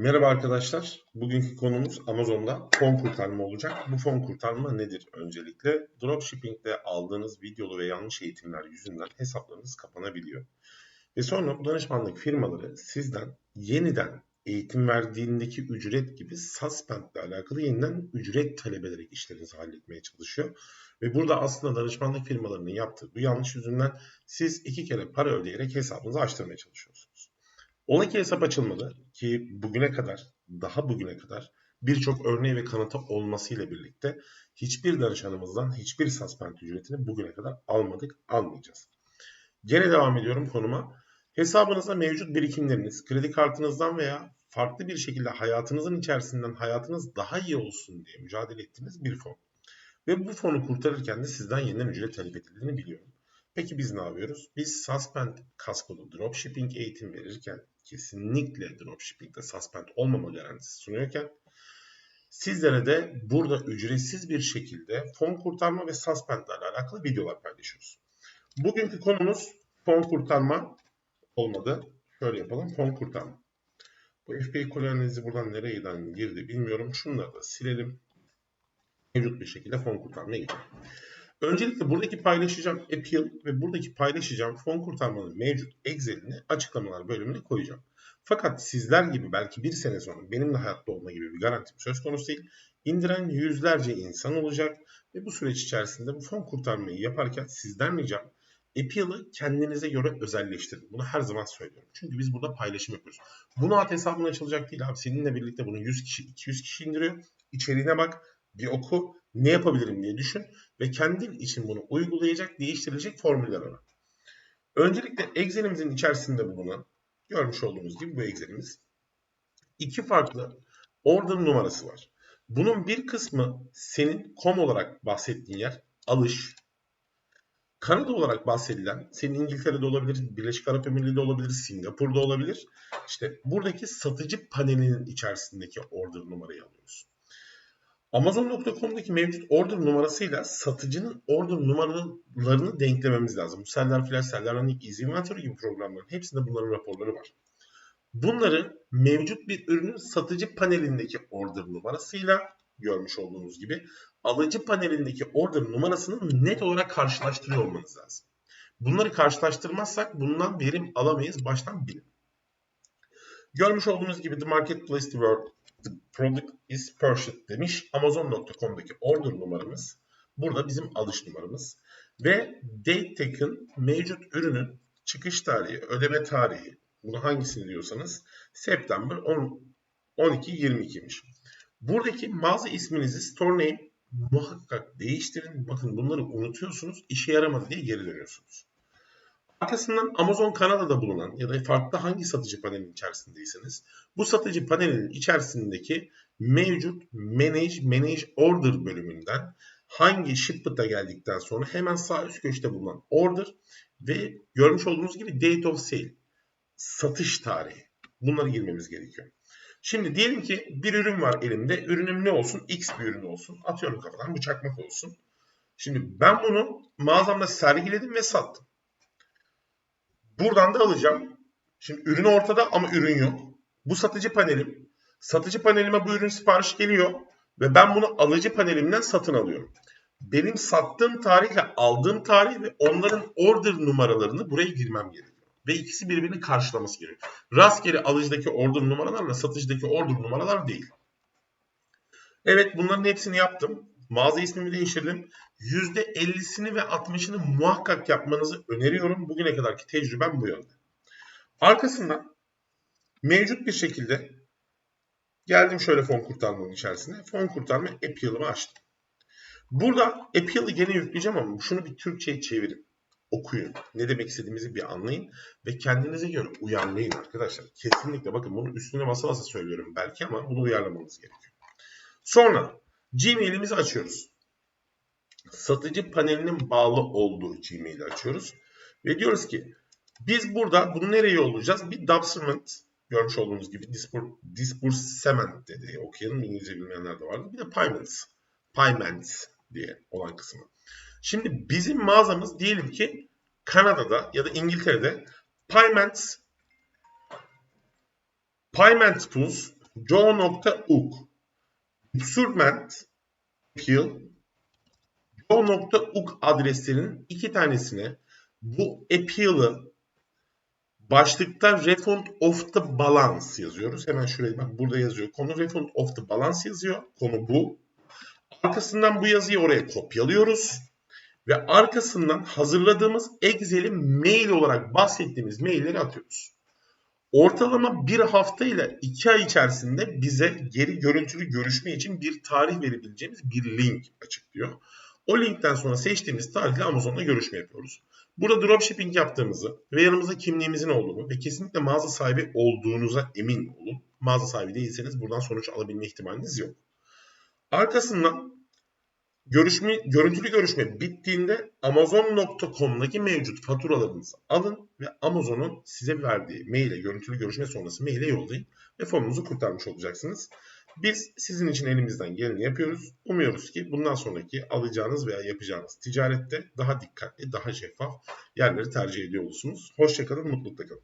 Merhaba arkadaşlar. Bugünkü konumuz Amazon'da fon kurtarma olacak. Bu fon kurtarma nedir öncelikle? Dropshipping'de aldığınız videolu ve yanlış eğitimler yüzünden hesaplarınız kapanabiliyor. Ve sonra bu danışmanlık firmaları sizden yeniden eğitim verdiğindeki ücret gibi suspend ile alakalı yeniden ücret talep ederek işlerinizi halletmeye çalışıyor. Ve burada aslında danışmanlık firmalarının yaptığı bu yanlış yüzünden siz iki kere para ödeyerek hesabınızı açtırmaya çalışıyorsunuz. Ola ki hesap açılmadı ki bugüne kadar, daha bugüne kadar birçok örneği ve kanıtı olmasıyla birlikte hiçbir danışanımızdan hiçbir suspend ücretini bugüne kadar almadık, almayacağız. Gene devam ediyorum konuma. Hesabınızda mevcut birikimleriniz, kredi kartınızdan veya farklı bir şekilde hayatınızın içerisinden hayatınız daha iyi olsun diye mücadele ettiğiniz bir fon. Ve bu fonu kurtarırken de sizden yeniden ücret talep edildiğini biliyorum. Peki biz ne yapıyoruz? Biz suspend kaskolu dropshipping eğitim verirken kesinlikle dropshipping'de suspend olmama garantisi sunuyorken sizlere de burada ücretsiz bir şekilde fon kurtarma ve suspend ile alakalı videolar paylaşıyoruz. Bugünkü konumuz fon kurtarma olmadı. Şöyle yapalım fon kurtarma. Bu FBA kolonizi buradan nereyden girdi bilmiyorum. Şunları da silelim. Mevcut bir şekilde fon kurtarmaya geçelim. Öncelikle buradaki paylaşacağım Appeal ve buradaki paylaşacağım fon kurtarmanın mevcut Excel'ini açıklamalar bölümüne koyacağım. Fakat sizler gibi belki bir sene sonra benim de hayatta olma gibi bir garantim söz konusu değil. İndiren yüzlerce insan olacak ve bu süreç içerisinde bu fon kurtarmayı yaparken sizden ricam Appeal'ı kendinize göre özelleştirin. Bunu her zaman söylüyorum. Çünkü biz burada paylaşım yapıyoruz. Bunu at hesabına açılacak değil abi. Seninle birlikte bunu 100 kişi, 200 kişi indiriyor. İçeriğine bak, bir oku, ne yapabilirim diye düşün ve kendin için bunu uygulayacak, değiştirilecek formüller ara. Öncelikle Excel'imizin içerisinde bulunan, görmüş olduğunuz gibi bu Excel'imiz, iki farklı order numarası var. Bunun bir kısmı senin com olarak bahsettiğin yer, alış, Kanada olarak bahsedilen, senin İngiltere'de olabilir, Birleşik Arap Emirliği'de olabilir, Singapur'da olabilir. İşte buradaki satıcı panelinin içerisindeki order numarayı alıyoruz. Amazon.com'daki mevcut order numarasıyla satıcının order numaralarını denklememiz lazım. Bu Seller, Flash, Seller, Running, Easy Inventory gibi programların hepsinde bunların raporları var. Bunları mevcut bir ürünün satıcı panelindeki order numarasıyla görmüş olduğunuz gibi alıcı panelindeki order numarasını net olarak karşılaştırıyor olmanız lazım. Bunları karşılaştırmazsak bundan verim alamayız baştan bilin. Görmüş olduğunuz gibi The Marketplace World The product is purchased demiş. Amazon.com'daki order numaramız. Burada bizim alış numaramız. Ve date taken mevcut ürünün çıkış tarihi, ödeme tarihi. Bunu hangisini diyorsanız September 12-22'ymiş. Buradaki mağaza isminizi store name muhakkak değiştirin. Bakın bunları unutuyorsunuz. işe yaramadı diye geri dönüyorsunuz. Arkasından Amazon Kanada'da bulunan ya da farklı hangi satıcı panelin içerisindeyseniz bu satıcı panelin içerisindeki mevcut Manage Manage Order bölümünden hangi shipment'a geldikten sonra hemen sağ üst köşede bulunan order ve görmüş olduğunuz gibi date of sale satış tarihi. Bunları girmemiz gerekiyor. Şimdi diyelim ki bir ürün var elimde. Ürünüm ne olsun? X bir ürün olsun. Atıyorum kafadan bu çakmak olsun. Şimdi ben bunu mağazamda sergiledim ve sattım. Buradan da alacağım. Şimdi ürün ortada ama ürün yok. Bu satıcı panelim. Satıcı panelime bu ürün sipariş geliyor ve ben bunu alıcı panelimden satın alıyorum. Benim sattığım tarihle aldığım tarih ve onların order numaralarını buraya girmem gerekiyor. Ve ikisi birbirini karşılaması gerekiyor. Rastgele alıcıdaki order numaralarla satıcıdaki order numaralar değil. Evet bunların hepsini yaptım. Mağaza ismimi değiştirdim. %50'sini ve 60'ını muhakkak yapmanızı öneriyorum. Bugüne kadarki tecrübem bu yönde. Arkasından mevcut bir şekilde geldim şöyle fon kurtarmanın içerisine. Fon kurtarma Appeal'ımı açtım. Burada Appeal'ı gene yükleyeceğim ama şunu bir Türkçe'ye çevirin. Okuyun. Ne demek istediğimizi bir anlayın ve kendinize göre uyarlayın arkadaşlar. Kesinlikle bakın bunu üstüne basa basa söylüyorum belki ama bunu uyarlamanız gerekiyor. Sonra Gmail'imizi açıyoruz. Satıcı panelinin bağlı olduğu Gmail'i açıyoruz. Ve diyoruz ki biz burada bunu nereye yollayacağız? Bir Dubsement görmüş olduğunuz gibi Disbursement dedi. Okuyalım İngilizce bilmeyenler de vardı. Bir de Payments. Payments diye olan kısmı. Şimdi bizim mağazamız diyelim ki Kanada'da ya da İngiltere'de Payments Payment Tools joe.uk Surment Appeal joe.uk adreslerinin iki tanesine bu appeal'ı başlıkta refund of the balance yazıyoruz. Hemen şuraya bak burada yazıyor. Konu refund of the balance yazıyor. Konu bu. Arkasından bu yazıyı oraya kopyalıyoruz. Ve arkasından hazırladığımız Excel'i mail olarak bahsettiğimiz mailleri atıyoruz. Ortalama bir hafta ile iki ay içerisinde bize geri görüntülü görüşme için bir tarih verebileceğimiz bir link açıklıyor. O linkten sonra seçtiğimiz tarihle Amazon'la görüşme yapıyoruz. Burada dropshipping yaptığımızı ve yanımızda kimliğimizin olduğunu ve kesinlikle mağaza sahibi olduğunuza emin olun. Mağaza sahibi değilseniz buradan sonuç alabilme ihtimaliniz yok. Arkasından görüşme, görüntülü görüşme bittiğinde Amazon.com'daki mevcut faturalarınızı alın ve Amazon'un size verdiği maile, görüntülü görüşme sonrası maile yollayın ve fonunuzu kurtarmış olacaksınız. Biz sizin için elimizden geleni yapıyoruz. Umuyoruz ki bundan sonraki alacağınız veya yapacağınız ticarette daha dikkatli, daha şeffaf yerleri tercih ediyor olursunuz. Hoşçakalın, mutlulukla kalın.